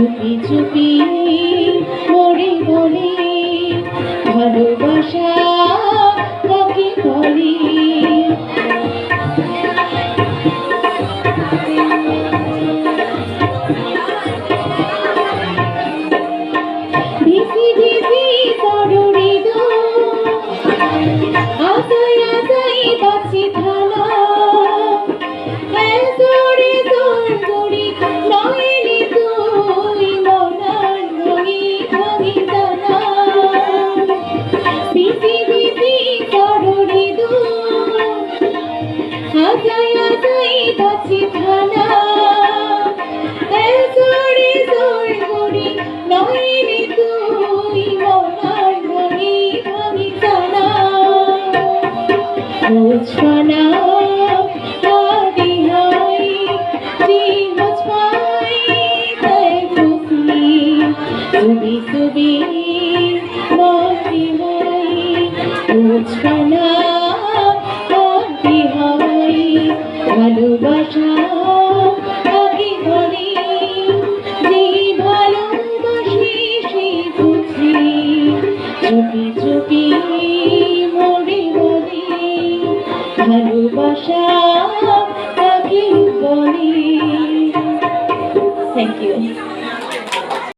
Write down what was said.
চুপি চুপি মরে বলে ভালোবাসা তাকে বলে? ভিসি ভিসি তরুণী দো আসাই আসাই বাঁচি আসাই আসাই বাঁচি থালা এসরে তোর করি নইলি তুই মনার ভাঙি ভাঙি জানা। মুছনা আদি হয় জি মুছ পাই তাই চুপি চুপি মরি মরি ভালোবাসা তাকে বলি থ্যাংক ইউ